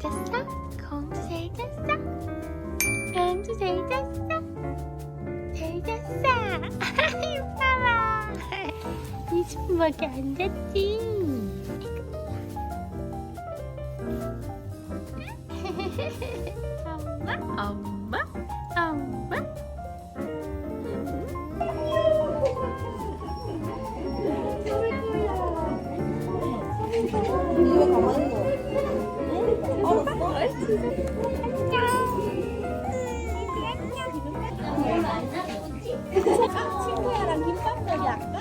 잘 잤어? 공주 잘 잤어? 공주 잘 잤어? 잘 잤어? 이뻐라 20분밖에 안 잤지 엄마? 엄마? 엄마? 친구야랑 김밥 먹이 할까?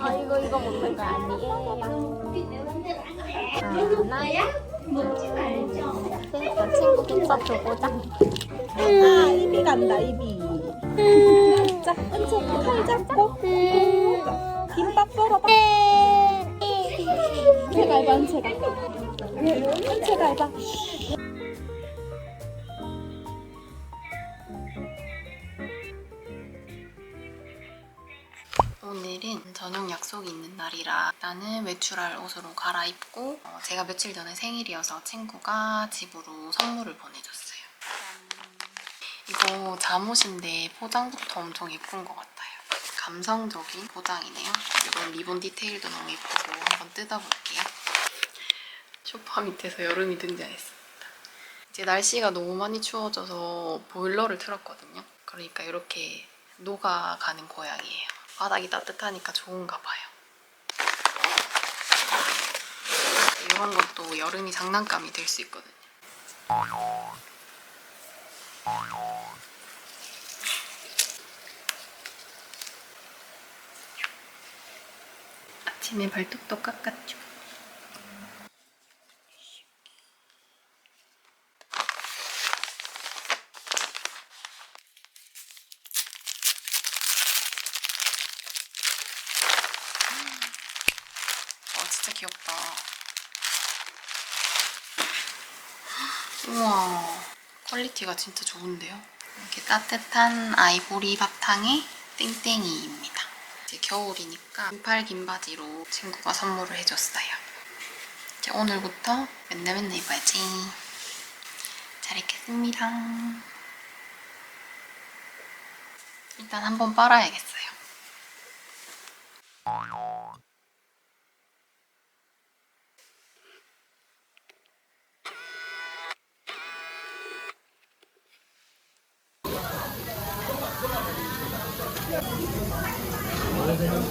아 이거 이거 먹는 거 아니에요 나야? 그러니까 친구 김밥 줘보자 아, 입이 간다, 입이. 자, 은채 칼 잡고. 김밥 썰어봐. 은채가 해봐, 은채가. 은채가 해봐. 오늘은 저녁 약속이 있는 날이라 나는 외출할 옷으로 갈아입고 어, 제가 며칠 전에 생일이어서 친구가 집으로 선물을 보내줬어요. 이거 잠옷인데 포장부터 엄청 예쁜 것 같아요. 감성적인 포장이네요. 이건 리본 디테일도 너무 예쁘고 한번 뜯어볼게요. 소파 밑에서 여름이 등장했습니다. 이제 날씨가 너무 많이 추워져서 보일러를 틀었거든요. 그러니까 이렇게 녹아가는 고양이에요. 바닥이 따뜻하니까 좋은가 봐요. 이런 것도 여름이 장난감이 될 수 있거든요. 아침에 발톱도 깎았죠. 와 진짜 귀엽다. 우와 퀄리티가 진짜 좋은데요? 이렇게 따뜻한 아이보리 바탕에 땡땡이입니다. 이제 겨울이니까 긴팔 긴 바지로 친구가 선물을 해줬어요. 이제 오늘부터 맨날 맨날 입어야지. 잘 입겠습니다. 일단 한번 빨아야겠어요.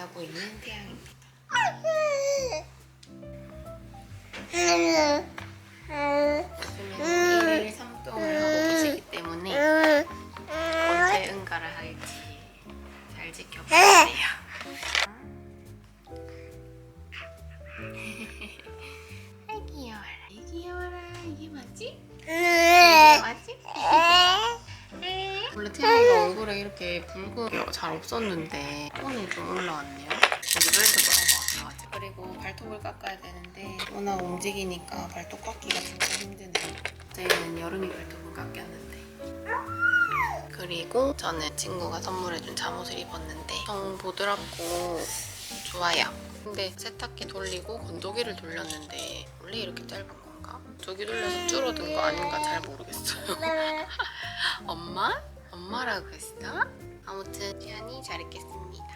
타고 있는 태양입니다. 요즘에 일일 삼동을 하고 계시기 때문에 언제 응가를 할지 잘 지켜봐야 돼요. 아이 귀여워라. 아이 귀여워라. 이게 맞지? 이게 맞지? 원래 태양이가 얼굴에 이렇게 붉은 게 잘 없었는데 오늘 좀 올라왔네 발톱을 깎아야 되는데 워낙 움직이니까 발톱 깎기가 진짜 힘드네요. 어제는 여름이 발톱을 깎였는데 그리고 저는 친구가 선물해준 잠옷을 입었는데 엄청 부드럽고 좋아요. 근데 세탁기 돌리고 건조기를 돌렸는데 원래 이렇게 짧은 건가? 저기 돌려서 줄어든 거 아닌가 잘 모르겠어요. 엄마? 엄마라고 했어? 아무튼 태연이 잘 입겠습니다.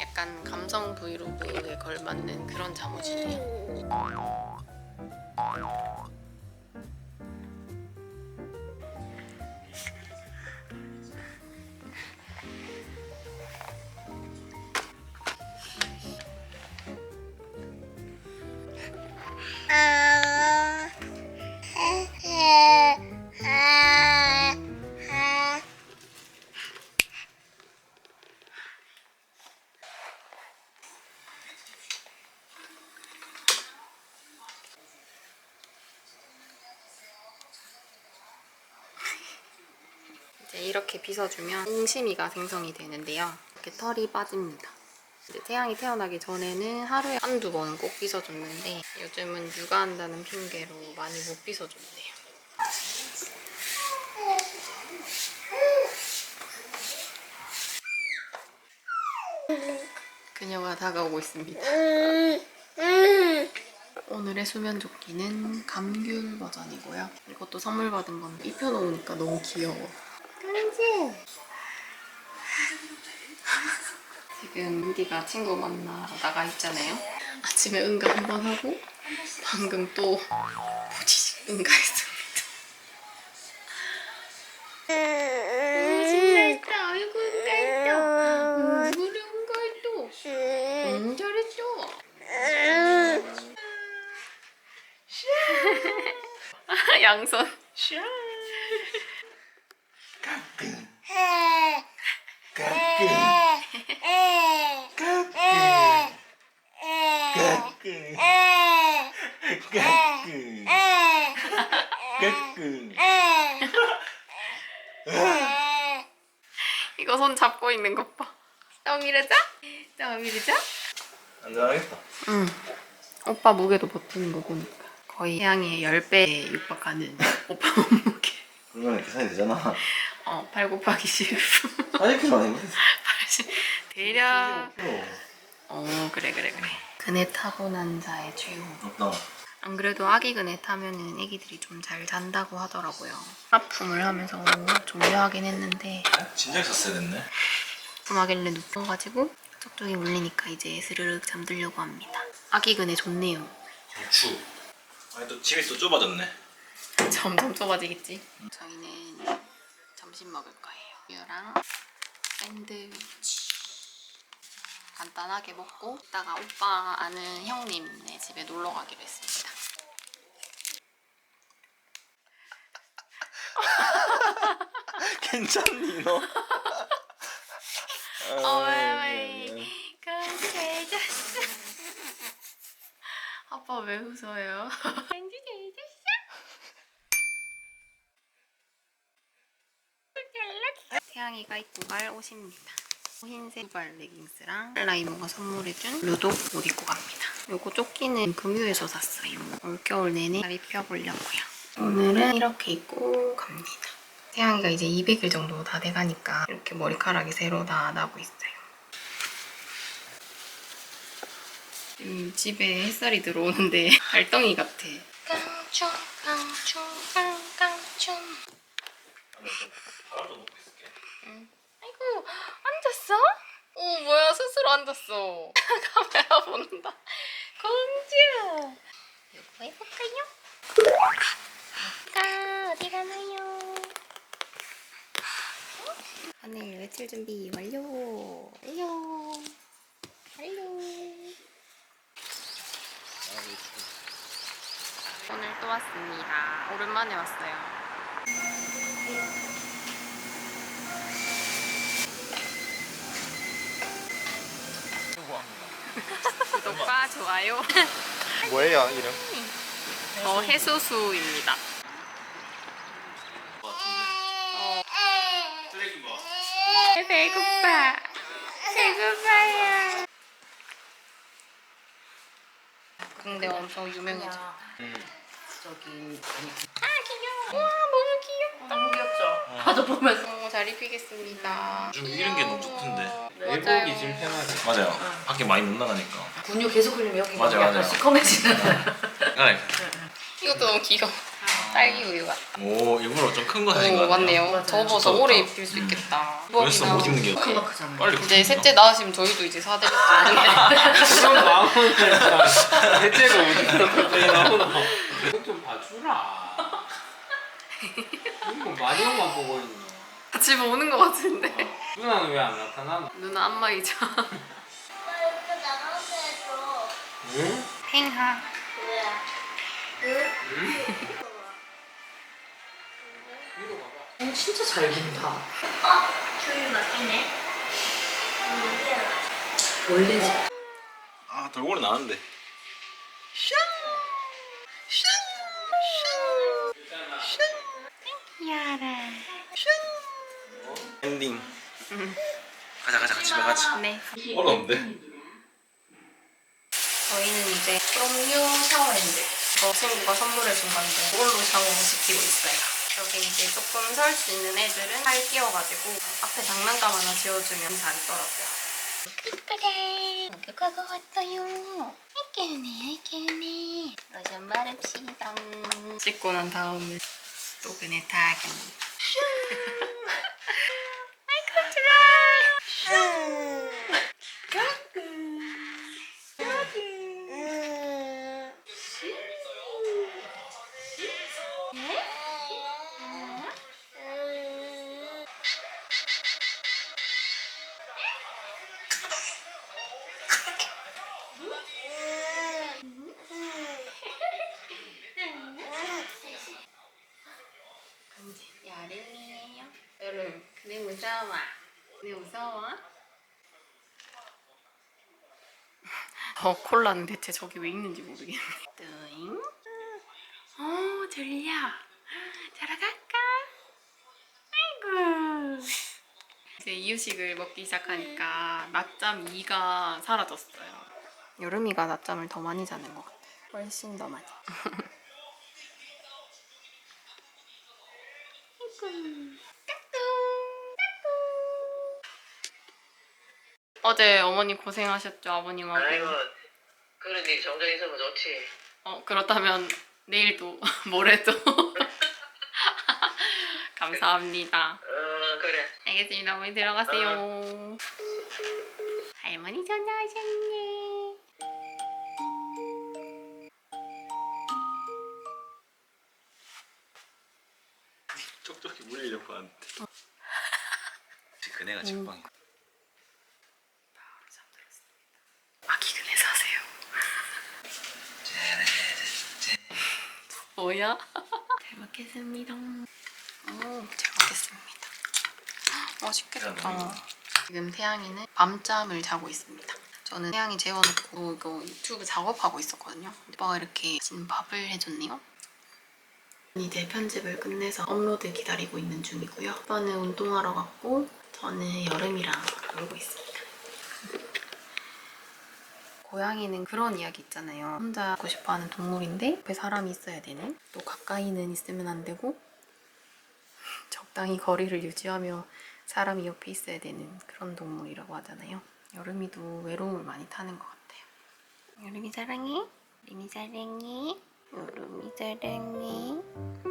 약간 감성 브이로그에 걸맞는 그런 잠옷이네요. 이제 이렇게 빗어주면 옹심이가 생성이 되는데요. 이렇게 털이 빠집니다. 태양이 태어나기 전에는 하루에 한두 번은 꼭 빗어줬는데 요즘은 육아한다는 핑계로 많이 못 빗어줬네요. 그녀가 다가오고 있습니다. 오늘의 수면 조끼는 감귤 버전이고요. 이것도 선물 받은 건데 입혀놓으니까 너무 귀여워. 지금 은디가 친구 만나러 나가 있잖아요. 아침에 응가 한 번 하고 방금 또 뭐지 응가했습니다. 신나했다. 아이고 응가했다. 응, 우리 응가했다. 응 잘했어. 양손. 이거 손 잡고 있는 것 봐. 정미르자? 정미르자? 안전하겠다. 응. 오빠 무게도 버티는 거 보니까 거의 태양의 10배에 육박하는 오빠 몸무게. 그러면 계산이 되잖아. 어, 8 곱하기 10. 아니 그만 이거. 80. 대략. 어, 그래, 그래, 그래. 그네 타고난 자의 최후. 없다. 안 그래도 아기 그네 타면은 애기들이 좀 잘 잔다고 하더라고요. 하품을 하면서 졸려하긴 했는데 진작 샀어야 됐네. 하길래 눕혀가지고 쩍쩍이 울리니까 이제 스르륵 잠들려고 합니다. 아기 그네 좋네요. 고추. 아니 또 집이 또 좁아졌네. 점점 좁아지겠지. 저희는 점심 먹을 거예요. 우유랑 샌드위치. 간단하게 먹고 이따가 오빠 아는 형님네 집에 놀러 가기로 했습니다. 괜찮니 너? 어, 왜, 왜. 감사해졌어. 아빠 왜 웃어요? 감사해졌어. 태양이가 입고 갈 옷입니다. 흰색 두발 레깅스랑 라이모가 선물해준 루도 옷 입고 갑니다. 요거 조끼는 금유에서 샀어요. 올겨울 내내 잘 입혀보려고요. 오늘은 이렇게 입고 갑니다. 태양이가 이제 200일 정도 다 돼가니까 이렇게 머리카락이 새로 다 나고 있어요. 지금 집에 햇살이 들어오는데 발덩이 같아. 깡충 깡충 깡깡충 밥도 먹고 있을게. 아이고 앉았어? 오 뭐야 스스로 앉았어. 카메라 본다. 공주! 이거 해볼까요? 가 어디 가나요? 하늘 외출 준비 완료. 완료. 완료. 오늘 또 왔습니다. 오랜만에 왔어요 좋아요. 뭐예요 이름? 저 해수수입니다. 어, 봐. 배고파 배고파요 근데 엄청 유명해져. 저기 아 귀여워. 와 너무 귀엽다. 너무 귀엽죠? 나도 보면서. 너무 잘 입히겠습니다 요즘 이런 게 너무 좋던데. 내복이 제일 편하지 맞아요. 밖에 많이 못 나가니까. 근육 계속 흘리면 여기가 맞아, 약간 맞아. 시커매지는 네. 이것도 너무 귀여워 딸기 우유가 오 일부러 좀큰거 사신 거오 같아요. 맞네요 맞아요. 접어서 좋다, 오래. 입힐 수 있겠다 그래서 못 입는 게 크잖아요 빨리 이제. 셋째 낳으시면 저희도 이제 사드릴 수 있는데 그런 마음은 대체가 어디서 갑자기 나오나 이거 좀 봐주라 이거 마리오만 보고 있노 같이 보는 것 같은데. 누나는 왜 안 나타나나? 누나 안마이자 응? 팽하 이거 봐봐 어, 진짜 잘 긴다 원래 아 돌고래 나는데. 야라 엔딩. 가자 가자 집에 가자. 네. 어려운데? 저희는 이제 프롬유 샤워핸드 저 친구가 선물해준 건데 그걸로 샤워 시키고 있어요. 여기 이제 조금 설 수 있는 애들은 팔 끼워가지고 앞에 장난감 하나 지어주면 잘 있더라고요. 그래. 그거 같아요. 아이케네, 아이케네. 로션 바릅시다. 씻고 난 다음에 또 그네 타기. 저 콜라는 대체 저기 왜 있는지 모르겠네. 뚜잉. 어, 졸려. 자러 갈까? 아이고. 이제 이유식을 먹기 시작하니까 낮잠 2가 사라졌어요. 여름이가 낮잠을 더 많이 자는 것 같아요. 훨씬 더 많이. 어제 어머니 고생하셨죠, 아버님하고. 아이고 그러니 정장 있으면 좋지 어, 그렇다면 내일도 모레도 감사합니다. 어 그래 알겠습니다. 어머니 들어가세요. 할머니 전화하셨네. 쪽쪽이 물리려고 하는데. 그네가 지금 방. 아기 그네 사세요. 뭐야? 잘 먹겠습니다. 오, 잘 먹겠습니다. 맛있겠다. 지금 태양이는 밤잠을 자고 있습니다. 저는 태양이 재워놓고 이거 유튜브 작업하고 있었거든요. 오빠가 이렇게 진 밥을 해줬네요. 이제 편집을 끝내서 업로드 기다리고 있는 중이고요. 오빠는 운동하러 갔고 저는 여름이랑 놀고 있습니다. 고양이는 그런 이야기 있잖아요. 혼자 하고 싶어하는 동물인데 옆에 사람이 있어야 되는. 또 가까이는 있으면 안 되고 적당히 거리를 유지하며 사람이 옆에 있어야 되는 그런 동물이라고 하잖아요. 여름이도 외로움을 많이 타는 것 같아요. 여름이 사랑해. 여름이 사랑해. 여름이 사랑해.